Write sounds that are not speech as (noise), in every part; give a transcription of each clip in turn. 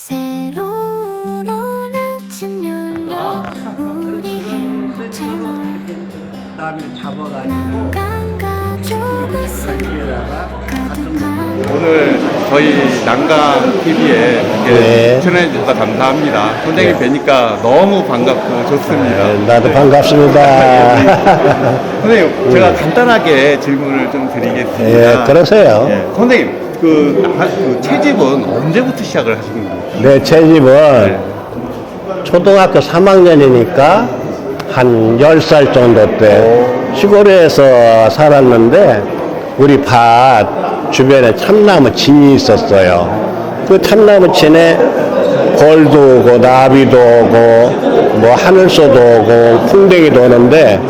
새로운 아침 열려 우리의 채널 다음에 잡아가지고 가족을 가득한 오늘 저희 난강 TV에 이렇게 네. 출연해 주셔서 감사합니다. 선생님 뵈니까 너무 반갑고 좋습니다. 네, 나도 반갑습니다. (laughs) 선생님, 제가 간단하게 질문을 좀 드리겠습니다. 예, 그러세요. 예, 선생님, 그, 나- 그 채집은 언제부터 시작을 하신 겁니까? 내 채집은 네. 초등학교 3학년이니까 한 10살 정도 때 시골에서 살았는데 우리 밭 주변에 참나무 진이 있었어요. 그 참나무 진에 벌도 오고 나비도 오고 뭐 하늘소도 오고 풍뎅이도 오는데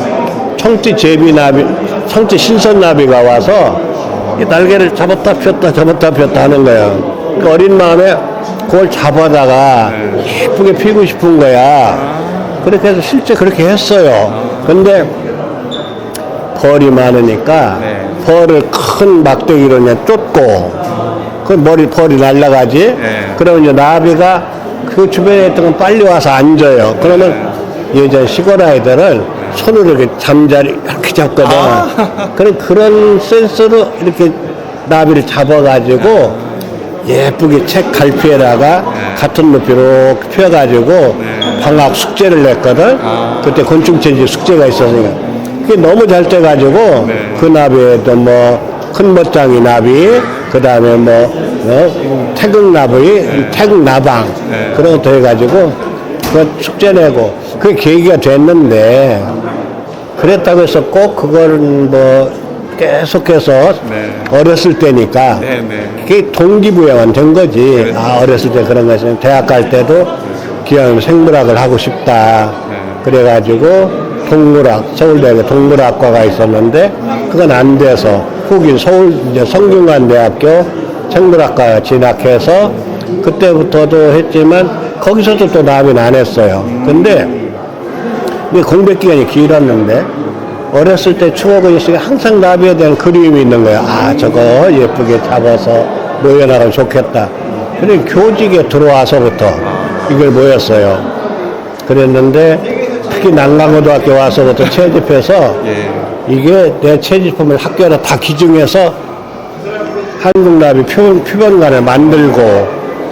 청치 제비나비, 청치 신선나비가 와서 이 날개를 잡았다 폈다 잡았다 폈다 하는 거예요. 그 어린 마음에 그걸 잡아다가 예쁘게 피고 싶은 거야. 그렇게 해서 실제 그렇게 했어요. 근데 벌이 많으니까 네. 벌을 큰 막대기로 그냥 쫓고 그 머리 벌이 날라가지. 네. 그러면 이제 나비가 그 주변에 있던 건 빨리 와서 앉아요. 그러면 예전 시골 아이들은 손으로 이렇게 잠자리 이렇게 잡거든. 아. 그런 그런 센스로 이렇게 나비를 잡아가지고 예쁘게 책 갈피에다가 같은 높이로 펴가지고 방학 숙제를 냈거든. 아. 그때 곤충체질 숙제가 있었으니까. 그게 너무 잘 돼가지고 네. 그 나비에도 뭐 큰 멋장이 나비, 그 다음에 뭐 어? 태극 나비, 태극 나방 네. 그런 것도 해가지고 그 숙제 내고 그게 계기가 됐는데 그랬다고 해서 꼭 그걸 뭐 계속해서 네. 어렸을 때니까 네, 네. 그게 동기부여만 된 거지. 아, 어렸을 때 그런 것이 대학 갈 때도 기왕 생물학을 하고 싶다. 네. 그래가지고 동물학, 서울대학에 동물학과가 있었는데 그건 안 돼서 후긴 서울 이제 성균관대학교 생물학과 진학해서 그때부터도 했지만 거기서도 또 나비는 안 했어요. 근데 공백 기간이 길었는데 어렸을 때 추억은 있으니까 항상 나비에 대한 그리움이 있는 거야. 아 저거 예쁘게 잡아서 모여나가면 좋겠다. 그래 교직에 들어와서부터 이걸 모였어요. 그랬는데 특히 난강고등학교 와서부터 (laughs) 채집해서 예. 이게 내 채집품을 학교로 다 기증해서 한국나비 표, 표본관을 만들고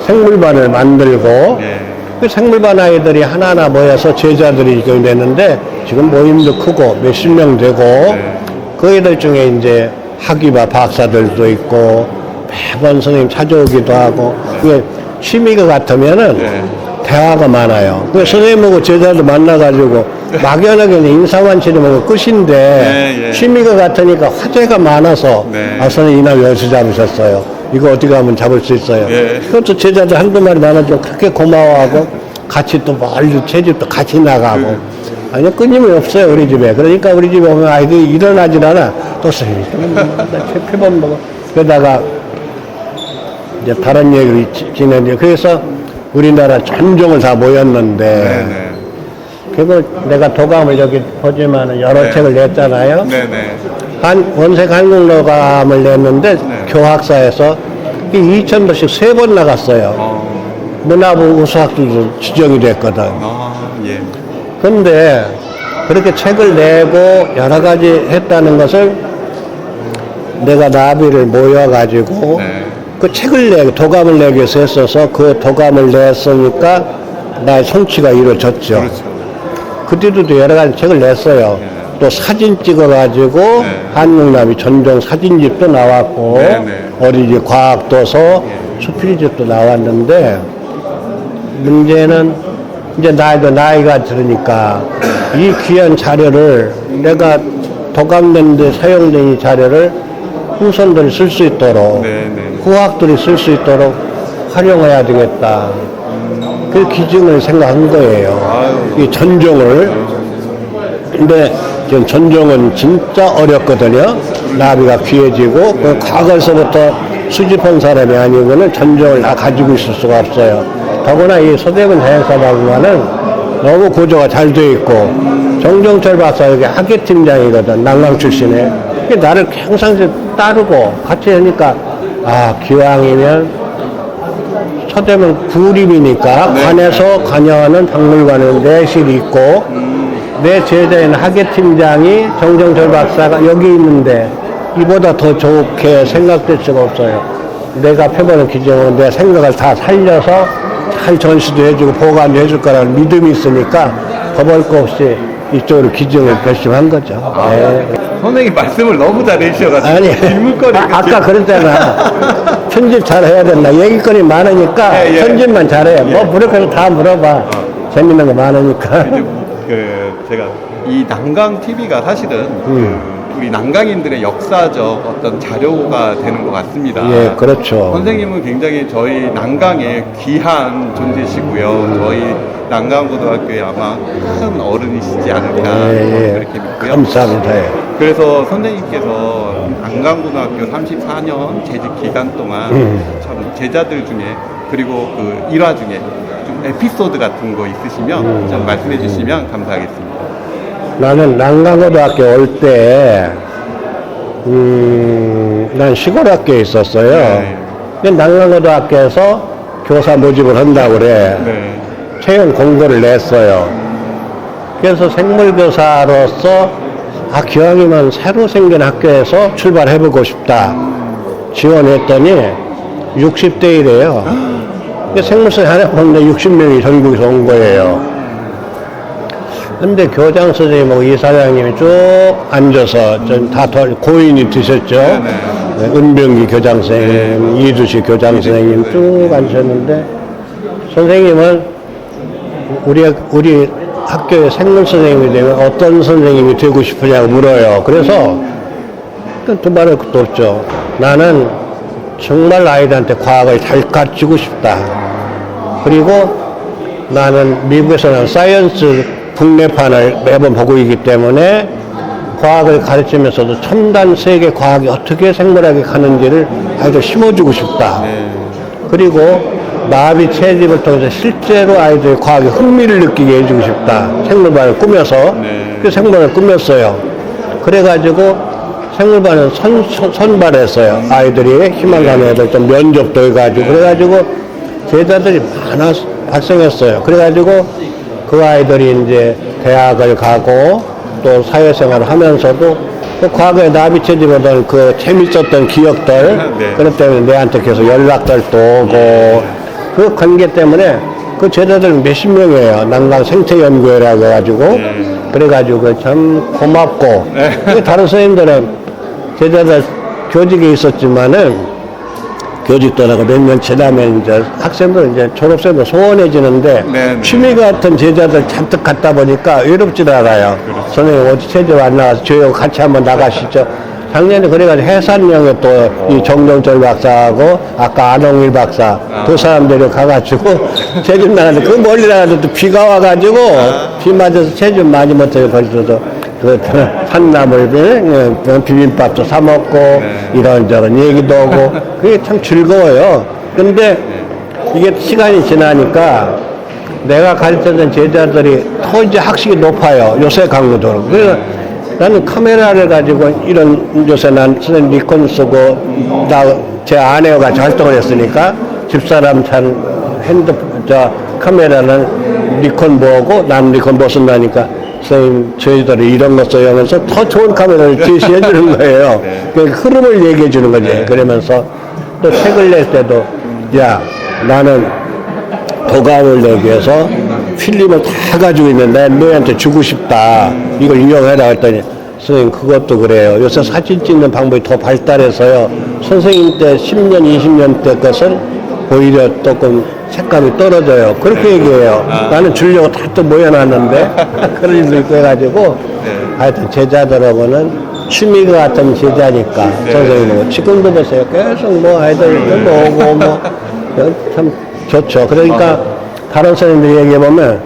생물반을 만들고 예. 그 생물반 아이들이 하나하나 모여서 제자들이 지금 됐는데 지금 모임도 크고 몇십 명 되고 그 애들 중에 이제 학위바 박사들도 있고 매번 선생님 찾아오기도 하고 그게 취미가 같으면은 네. 대화가 많아요. 그 선생님하고 제자들 만나가지고 막연하게 인사만 치르면 끝인데 네, 예. 취미가 같으니까 화제가 많아서 네. 아 선생님 이날 여기서 잡으셨어요. 이거 어떻게 하면 잡을 수 있어요. 예. 그것도 제자들 한두 마리 나눠주면 그렇게 고마워하고 같이 또 멀리 채집도 같이 나가고 아니 끊임이 없어요 우리 집에 그러니까 우리 집에 오면 아이들이 일어나질 않아 또 선생님 표본 보고 그러다가 이제 다른 얘기를 지- 지내는데 그래서 우리나라 전종을 다 모였는데 네네. 그걸 내가 도감을 여기 보지만 여러 네. 책을 냈잖아요 네네. 한 원색 한국노감을 냈는데 네. 교학사에서 2천 번씩 세 번 나갔어요. 어, 문화부 우수학들도 지정이 됐거든. 아, 예. 근데 그렇게 책을 내고 여러 가지 했다는 것을 내가 나비를 모여가지고 네. 그 책을 내 도감을 내기 위해서 했어서 그 도감을 냈으니까 나의 성취가 이루어졌죠. 그렇죠. 그때도 여러 가지 책을 냈어요. 또 사진 찍어가지고 네. 한국나비 전종 사진집도 나왔고 네, 네. 어린이 과학도서 수필집도 나왔는데 문제는 이제 나이도 나이가 들으니까 이 귀한 자료를 내가 도감된 데 사용된 이 자료를 후손들이 쓸 수 있도록 네 네. 후학들이 쓸 수 있도록 활용해야 되겠다. 그 기준을 생각한 거예요. 이 전종을. 근데 지금 전종은 진짜 어렵거든요. 나비가 귀해지고 그 과거에서부터 수집한 사람이 아니고는 전종을 다 가지고 있을 수가 없어요. 더구나 이 서대문 자연사박물관은 너무 구조가 잘 돼 있고 정종철 박사 여기 학예팀장이거든 난강 출신에 나를 항상 따르고 같이 하니까 아 기왕이면 서대문 구립이니까 네. 관에서 관여하는 박물관은 내실이 있고 내 제자인 학예팀장이 정정철 박사가 여기 있는데 이보다 더 좋게 생각될 수가 없어요. 내가 펴보는 기증으로 내 생각을 다 살려서 잘 전시도 해주고 보관도 해줄 거라는 믿음이 있으니까 더벌 거 없이 이쪽으로 기증을 결심한 거죠. 네. 선생님 말씀을 너무 잘 해주셔가지고 아니, 질문거리가 아, 아까 그랬잖아. 편집 잘 해야 된다. 얘기거리 많으니까 예, 예. 편집만 잘해. 뭐 물어보면 다 물어봐. 재밌는 거 많으니까. 그 제가 이 난강 TV가 사실은 음. 그 우리 난강인들의 역사적 어떤 자료가 되는 것 같습니다. 예, 그렇죠. 선생님은 굉장히 저희 난강의 귀한 존재시고요. 저희 난강고등학교에 아마 큰 어른이시지 않을까 예, 예. 그렇게 믿고요. 감사합니다. 예. 그래서 선생님께서 난강고등학교 34년 재직 기간 동안 음. 참 제자들 중에 그리고 그 일화 중에 좀 에피소드 같은 거 있으시면 음. 좀 말씀해 주시면 감사하겠습니다. 나는 난강고등학교 올 때, 음, 난 시골 학교에 있었어요. 네. 근데 난강고등학교에서 교사 모집을 한다고 그래. 네. 채용 공고를 냈어요. 그래서 생물교사로서 아 기왕이면 새로 생긴 학교에서 출발해보고 싶다. 지원했더니 60대 1이에요. 생물사 하나 보는데 60명이 전국에서 온 거예요. 근데 교장 선생님하고 이사장님이 쭉 앉아서 전다 고인이 드셨죠. 네. 네, 은병기 교장 선생님, 이두시 교장 선생님 쭉 앉으셨는데 선생님은 우리 우리 학교의 생물 선생님이 되면 어떤 선생님이 되고 싶으냐고 물어요. 그래서 두 말할 것도 없죠. 나는 정말 아이들한테 과학을 잘 가르치고 싶다. 그리고 나는 미국에서는 사이언스 국내판을 매번 보고 있기 때문에 과학을 가르치면서도 첨단 세계 과학이 어떻게 생물학에 가는지를 아이들 심어주고 싶다. 그리고 나비 채집을 통해서 실제로 아이들이 과학에 흥미를 느끼게 해주고 싶다. 생물반을 꾸며서 네. 그 생물반을 꾸몄어요. 그래가지고 생물반을 선, 선, 선 발했어요. 아이들이 희망 가는 애들 좀 면접도 해가지고 그래가지고 제자들이 많아 발생했어요. 그래가지고 그 아이들이 이제 대학을 가고 또 사회생활을 하면서도 그 과거에 나비 채집하던 그 재밌었던 기억들 (laughs) 네. 그것 때문에 내한테 계속 연락들도 오고 그 관계 때문에 그 제자들 몇십 명이에요. 난강 생태 연구회라고 해가지고 그래가지고 참 고맙고 그 다른 선생님들은 제자들 교직에 있었지만은 교직 떠나고 몇년 지나면 이제 학생들 이제 졸업생도 소원해지는데 네, 네. 취미 같은 제자들 잔뜩 갖다 보니까 외롭질 않아요. 선생님 어디 체조 안 나가서 저희 같이 한번 나가시죠. 작년에 그래가지고 해산령에 또이 정정철 박사하고 아까 안홍일 박사 두 사람들이 가가지고 (laughs) 체집 나가는데 그 멀리 나가는데 또 비가 와가지고 비 맞아서 체집 많이 못해요. 벌써도 그 산나물 비- 비빔밥도 사 먹고 이런저런 얘기도 하고 (laughs) 그게 참 즐거워요. 근데 이게 시간이 지나니까 내가 가르쳤던 제자들이 더 이제 학식이 높아요. 요새 강도로. 그래서 나는 카메라를 가지고 이런 요새 난 선생님 니콘 쓰고 나 제 아내와 같이 활동을 했으니까 집사람 찬 핸드폰 저 카메라는 니콘 보고 난 니콘 못 쓴다니까 선생님 저희들이 이런 거 써요 하면서 더 좋은 카메라를 제시해 주는 거예요. 그 흐름을 얘기해 주는 거지. 그러면서 또 책을 낼 때도 야 나는 도감을 내기 위해서 필름을 다 가지고 있는데 너희한테 주고 싶다. 이걸 이용해라 했더니 선생님 그것도 그래요. 요새 사진 찍는 방법이 더 발달해서요. 선생님 때 10년, 20년 때 것은 오히려 조금 색감이 떨어져요. 그렇게 얘기해요. 나는 주려고 다 또 모여놨는데 (laughs) 그런 일도 있고 해가지고 하여튼 제자들하고는 취미가 같은 제자니까 선생님은 지금도 보세요. 계속 뭐 아이들 뭐 오고 뭐 (laughs) 참 좋죠. 그러니까 다른 선생님들 얘기해 보면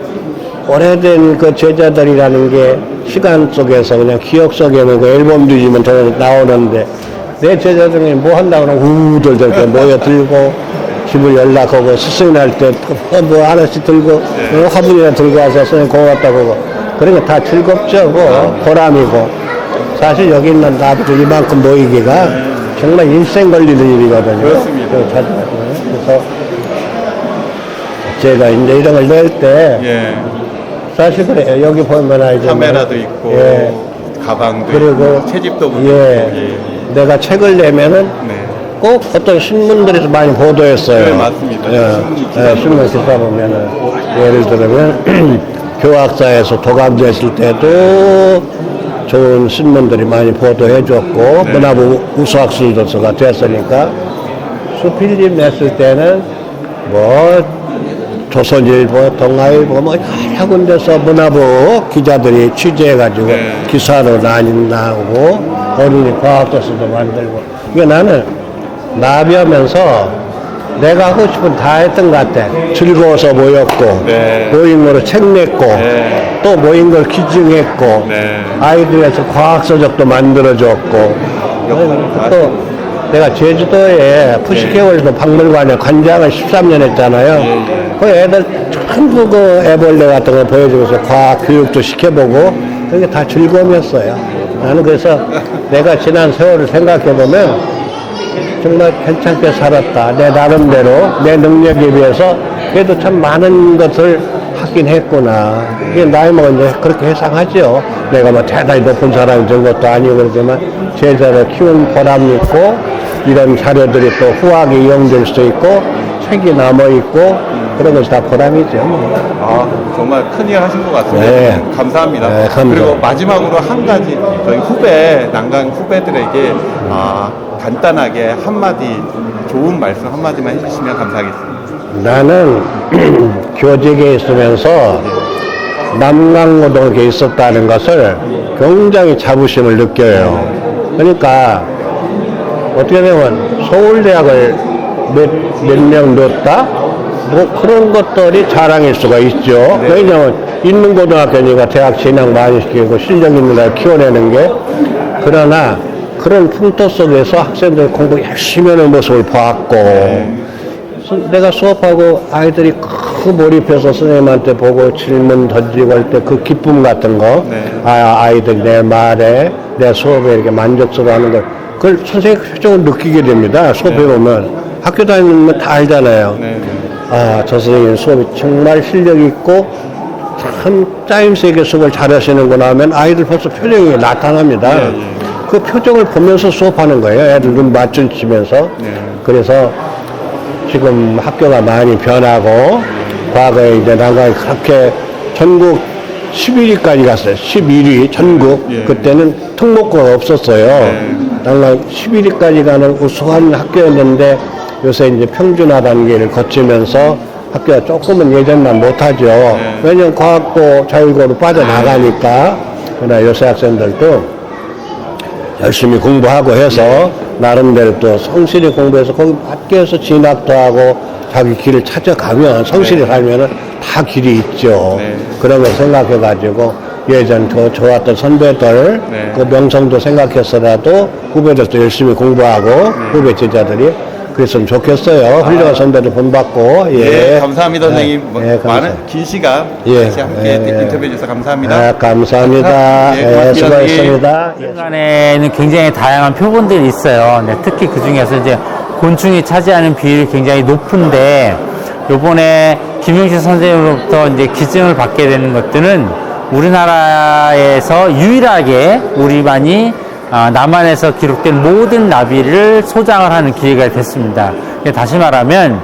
오래된 그 제자들이라는 게 시간 속에서 그냥 기억 속에 는 그 앨범 뒤지면 더 나오는데 내 제자 중에 뭐 한다고 그러면 우들들 모여들고 집을 연락하고 스승 날때뭐 하나씩 들고 어, 화분이나 들고 와서 선생님 고맙다고 하고 그런 거다 즐겁죠. 뭐 보람이고 사실 여기 있는 나도 이만큼 모이기가 정말 일생 걸리는 일이거든요. 그렇습니다. 그래서 자- 그래서 제가 이제 이런 걸 낼 때 예. 사실 그래요. 여기 보면 이제 카메라도 있고 예. 가방도 그리고 있고 채집도 예. 있고, 예. 내가 책을 내면은 네. 꼭 어떤 신문들에서 많이 보도했어요. 네, 맞습니다. 예, 신문 기사 예, 신문 기사 보면은 예를 들면 (clears throat) 교학사에서 도감됐을 때도 좋은 신문들이 많이 보도해 줬고 네. 문화부 우수학술도서가 됐으니까 수필집 냈을 때는 뭐 조선일보, 동아일보 뭐 여러 군데서 문화부 기자들이 취재해가지고 네. 기사로 많이 나오고 어린이 과학도서도 만들고 이게 나는 나비하면서 내가 하고 싶은 다 했던 것 같아 즐거워서 모였고 네. 모인 거로 책 냈고 네. 또 모인 걸 기증했고 네. 아이들에서 과학서적도 만들어줬고 또 내가 제주도에 푸시개월도 박물관에 관장을 13년 했잖아요. 예, 예. 그 애들 전부 그 애벌레 같은 거 보여주면서 과학 교육도 시켜보고 그게 다 즐거움이었어요. 나는 그래서 내가 지난 세월을 생각해 보면 정말 괜찮게 살았다. 내 나름대로 내 능력에 비해서 그래도 참 많은 것을 하긴 했구나. 이게 나이 먹은 이제 그렇게 해상하죠. 내가 뭐 대단히 높은 사람이 된 것도 아니고 그러지만 제자를 키운 보람이 있고 이런 자료들이 또 후학에 이용될 수 있고 책이 남아있고 그런 것이 다 보람이죠. 아, 정말 큰일 하신 것 같습니다. 네. 감사합니다. 네, 감사합니다. 그리고 마지막으로 한 가지 저희 후배 난강 후배들에게 아, 간단하게 한마디 좋은 말씀 한마디만 해주시면 감사하겠습니다. 나는 (clears throat) 교직에 있으면서 남강고등학교에 있었다는 것을 굉장히 자부심을 느껴요. 그러니까 어떻게 되면 서울대학을 몇명 넣었다? 뭐 그런 것들이 자랑일 수가 있죠. 왜냐하면 있는 고등학교니까 대학 진학 많이 시키고 실력 있는 걸 키워내는 게 그러나 그런 풍토 속에서 학생들 공부 열심히 하는 모습을 봤고 수- 내가 수업하고 아이들이 크 몰입해서 선생님한테 보고 질문 던지고 할 때 그 기쁨 같은 거, 네. 아, 아이들이 내 말에, 내 수업에 이렇게 만족스러워 하는 걸, 그걸 선생님 표정을 느끼게 됩니다. 수업해 보면. 학교 다니면 다 알잖아요. 네, 네. 아, 저 선생님 수업이 정말 실력 있고, 참 짜임새 있게 수업을 잘하시는구나 하면 아이들 벌써 표정이 나타납니다. 예, 예. 그 표정을 보면서 수업하는 거예요. 애들 눈 맞추시면서. 네. 그래서 지금 학교가 많이 변하고 과거에 이제 난강이 그렇게 전국 11위까지 갔어요. 11위 전국. 예. 그때는 특목고가 없었어요. 네. 난강 11위까지 가는 우수한 학교였는데 요새 이제 평준화 단계를 거치면서 학교가 조금은 예전만 못하죠. 왜냐면 과학고 자율고로 빠져나가니까. 그러나 요새 학생들도 열심히 공부하고 해서 나름대로 또 성실히 공부해서 거기 밖에서 진학도 하고 자기 길을 찾아가면 성실히 살면은 다 길이 있죠. 네. 그런 걸 생각해 가지고 예전 그 좋았던 선배들 네. 그 명성도 생각해서라도 후배들도 열심히 공부하고 후배 제자들이 그랬으면 좋겠어요. 훌륭한 선배들 본받고 예. 예, 감사합니다, 선생님. 뭐, 예, 많은 감사합니다. 긴 시간 예, 같이 함께 예, 인터뷰해 주셔서 감사합니다. 아, 감사합니다. 예, 예, 고맙습니다, 수고했습니다. 예. 중간에는 굉장히 다양한 표본들이 있어요. 네, 특히 그 중에서 이제 곤충이 차지하는 비율이 굉장히 높은데 요번에 김용식 선생님으로부터 이제 기증을 받게 되는 것들은 우리나라에서 유일하게 우리만이 아, 남한에서 기록된 모든 나비를 소장을 하는 기회가 됐습니다. 다시 말하면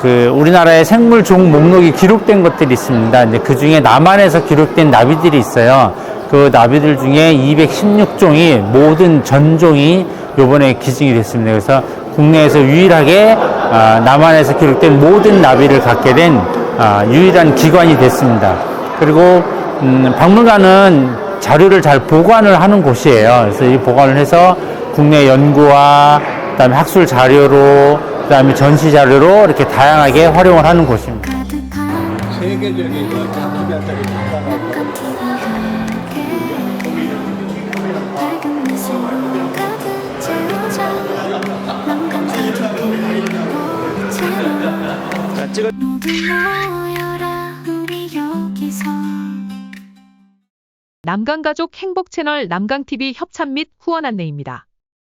그 우리나라의 생물 종 목록이 기록된 것들이 있습니다. 그 중에 남한에서 기록된 나비들이 있어요. 그 나비들 중에 216종이 모든 전종이 요번에 기증이 됐습니다. 그래서 국내에서 유일하게 아, 남한에서 기록된 모든 나비를 갖게 된 아, 유일한 기관이 됐습니다. 그리고 음, 박물관은 자료를 잘 보관을 하는 곳이에요. 그래서 이 보관을 해서 국내 연구와 그다음에 학술 자료로 그다음에 전시 자료로 이렇게 다양하게 활용을 하는 곳입니다. 세계적인 남강가족 행복 채널 남강TV 협찬 및 후원 안내입니다.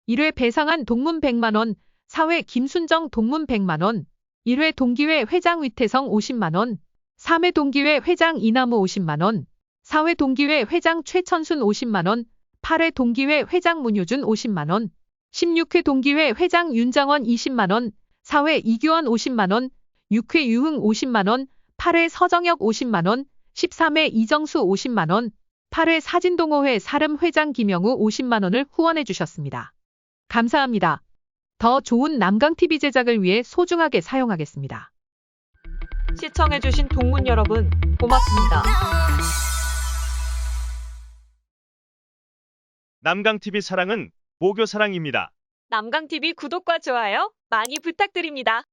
1회 배상한 동문 100만원, 4회 김순정 동문 100만원, 1회 동기회 회장 위태성 50만원, 3회 동기회 회장 이나무 50만원, 4회 동기회 회장 최천순 50만원, 8회 동기회 회장 문효준 50만원, 16회 동기회 회장 윤장원 20만원, 4회 이규원 50만원, 6회 유흥 50만원, 8회 서정혁 50만원, 13회 이정수 50만원, 8회 사진동호회 사름 회장 김영우 50만원을 후원해 주셨습니다. 감사합니다. 더 좋은 남강TV 제작을 위해 소중하게 사용하겠습니다. 시청해주신 동문 여러분, 고맙습니다. 남강TV 사랑은 모교 사랑입니다. 남강TV 구독과 좋아요 많이 부탁드립니다.